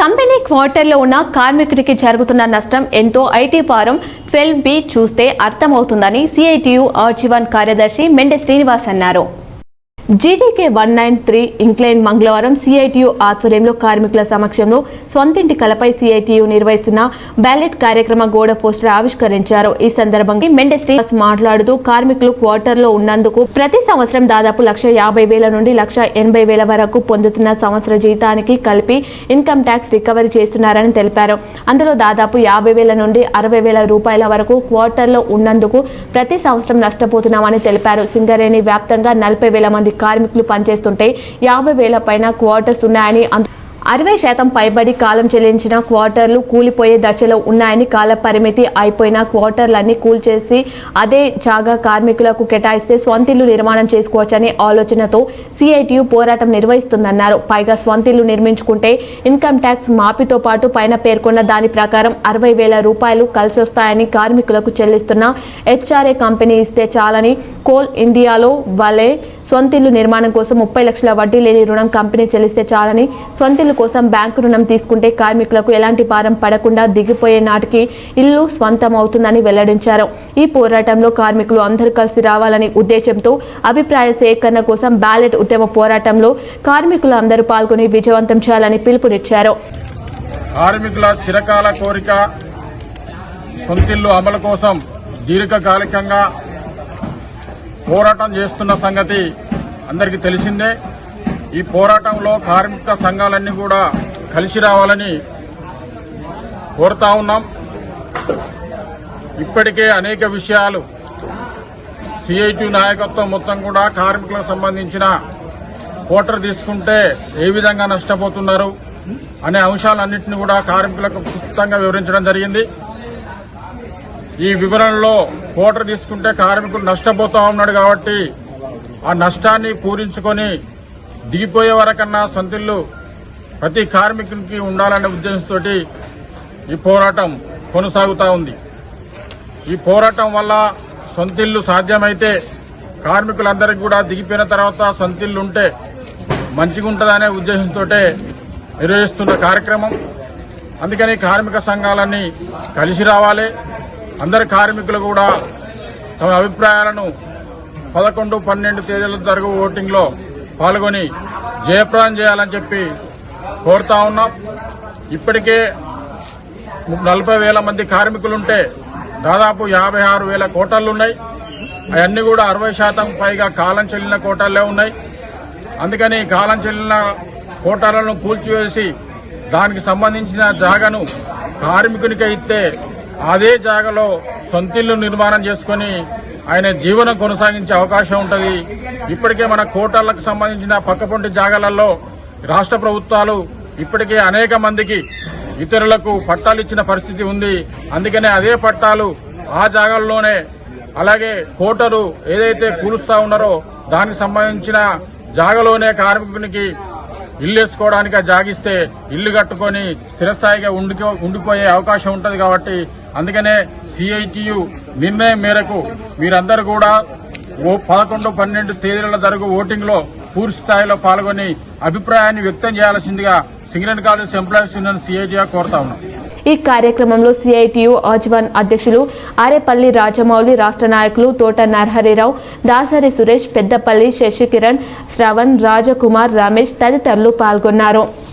Company క్వార్టర్లో ఉన్న కార్మికుడికి జరుగుతున్న నష్టం ఎంతో ఐటీ ఫారం ట్వెల్వ్ బి చూస్తే అర్థమవుతుందని సిఐటియు ఆర్జీవన్ కార్యదర్శి మెండె శ్రీనివాస్ అన్నారు. GDK one nine three incline మంగళవారం సిఐటియు ఆధ్వర్యంలో కార్మికుల సమక్షంలో సొంతింటి కలపై సిఐటియు నిర్వహిస్తున్న బ్యాలెట్ కార్యక్రమ గోడ పోస్టర్ ఆవిష్కరించారు. ఈ సందర్భంగా మెండె శ్రీనివాస్ మాట్లాడుతూ కార్మికులు క్వార్టర్లో ఉన్నందుకు ప్రతి సంవత్సరం దాదాపు లక్ష యాభై వేల నుండి లక్ష ఎనభై వేల వరకు పొందుతున్న సంవత్సర జీతానికి కలిపి ఇన్కమ్ ట్యాక్స్ రికవరీ చేస్తున్నారని తెలిపారు. అందులో దాదాపు యాభై వేల నుండి అరవై వేల రూపాయల వరకు క్వార్టర్లో ఉన్నందుకు ప్రతి సంవత్సరం నష్టపోతున్నామని తెలిపారు. సింగరేణి వ్యాప్తంగా నలభై వేల మంది కార్మికులు పనిచేస్తుంటే యాభై వేల పైన క్వార్టర్స్ ఉన్నాయని అరవై శాతం పైబడి కాలం చెల్లించిన క్వార్టర్లు కూలిపోయే దశలో ఉన్నాయని కాల పరిమితి అయిపోయిన క్వార్టర్లన్నీ కూల్చేసి అదే జాగా కార్మికులకు కేటాయిస్తే స్వంతిల్లు నిర్మాణం చేసుకోవచ్చనే ఆలోచనతో సిఐటియు పోరాటం నిర్వహిస్తుందన్నారు. పైగా స్వంతిల్లు నిర్మించుకుంటే ఇన్కమ్ ట్యాక్స్ మాఫీతో పాటు పైన పేర్కొన్న దాని ప్రకారం అరవై వేల రూపాయలు కలిసొస్తాయని కార్మికులకు చెల్లిస్తున్న హెచ్ఆర్ఏ కంపెనీ ఇస్తే చాలని కోల్ ఇండియాలో వలే సొంతిల్లు నిర్మాణం కోసం ముప్పై లక్షల వడ్డీ లేని రుణం కంపెనీ చెల్లిస్తే చాలని సొంతిల్లు కోసం బ్యాంకు రుణం తీసుకుంటే కార్మికులకు ఎలాంటి భారం పడకుండా దిగిపోయే నాటికి ఇల్లు స్వంతం అవుతుందని వెల్లడించారు. ఈ పోరాటంలో కార్మికులు అందరూ కలిసి రావాలని ఉద్దేశంతో అభిప్రాయ సేకరణ కోసం బ్యాలెట్ ఉద్యమ పోరాటంలో కార్మికులు అందరూ పాల్గొని విజయవంతం చేయాలని పిలుపునిచ్చారు. కార్మికుల చిరకాల కోరిక సొంతిల్లు అమలు కోసం దీర్ఘకాలికంగా పోరాటం చేస్తున్న సంగతి అందరికీ తెలిసిందే. ఈ పోరాటంలో కార్మిక సంఘాలన్నీ కూడా కలిసి రావాలని కోరుతా ఉన్నాం. ఇప్పటికే అనేక విషయాలు సిఐటి నాయకత్వం మొత్తం కూడా కార్మికులకు సంబంధించిన కోటర్ తీసుకుంటే ఏ విధంగా నష్టపోతున్నారు అనే అంశాలన్నింటినీ కూడా కార్మికులకు క్లుప్తంగా వివరించడం జరిగింది. ఈ వివరణలో కోటర్ తీసుకుంటే కార్మికులు నష్టపోతా ఉన్నాడు కాబట్టి ఆ నష్టాన్ని పూరించుకొని దిగిపోయే వరకన్నా సొంతిల్లు ప్రతి కార్మికునికి ఉండాలనే ఉద్దేశంతో ఈ పోరాటం కొనసాగుతా ఉంది. ఈ పోరాటం వల్ల సొంతిల్లు సాధ్యమైతే కార్మికులందరికీ కూడా దిగిపోయిన తర్వాత సొంతిల్లు ఉంటే మంచిగా ఉంటుందనే ఉద్దేశంతో నిర్వహిస్తున్న కార్యక్రమం. అందుకని కార్మిక సంఘాలన్నీ కలిసి రావాలి. అందరి కార్మికులు కూడా తమ అభిప్రాయాలను పదకొండు పన్నెండు తేదీల జరుగు ఓటింగ్లో పాల్గొని జయప్రదం చేయాలని చెప్పి కోరుతా ఉన్నాం. ఇప్పటికే నలభై వేల మంది కార్మికులుంటే దాదాపు యాభై ఆరు వేల కోటలున్నాయి. అవన్నీ కూడా అరవై శాతం పైగా కాలం చెల్లిన కోటాలే ఉన్నాయి. అందుకని కాలం చెల్లిన కోటాలను కూల్చివేసి దానికి సంబంధించిన జాగను కార్మికునికి ఇస్తే అదే జాగలో సొంతిల్లు నిర్మాణం చేసుకుని ఆయన జీవనం కొనసాగించే అవకాశం ఉంటుంది. ఇప్పటికే మన కోటళ్ళకు సంబంధించిన పక్కపొంటి జాగాలలో రాష్ట్ర ప్రభుత్వాలు ఇప్పటికే అనేక మందికి ఇతరులకు పట్టాలు ఇచ్చిన పరిస్థితి ఉంది. అందుకనే అదే పట్టాలు ఆ జాగాల్లోనే అలాగే కోటరు ఏదైతే కూలుస్తా ఉన్నారో దానికి సంబంధించిన జాగలోనే కార్మికునికి ఇల్లు వేసుకోవడానికి జాగిస్తే ఇల్లు కట్టుకొని స్థిరస్థాయిగా ఉండిపో ఉండిపోయే అవకాశం ఉంటుంది కాబట్టి అందుకనే సిఐటియు నిర్ణయం మేరకు మీరందరూ కూడా ఓ పదకొండు పన్నెండు తేదీల జరుగు ఓటింగ్లో పూర్తి స్థాయిలో పాల్గొని అభిప్రాయాన్ని వ్యక్తం చేయాల్సిందిగా సింగరేణి కాలేజ్ ఎంప్లాయీస్ యూనియన్ సిఐటిగా కోరుతా ఉన్నాం. ఈ కార్యక్రమంలో సిఐటియు ఆజ్వాన్ అధ్యక్షులు ఆరేపల్లి రాజమౌళి రాష్ట్ర నాయకులు తోట నరహరిరావు దాసరి సురేష్ పెద్దపల్లి శశికిరణ్ శ్రవణ్ రాజకుమార్ రమేష్ తదితరులు పాల్గొన్నారు.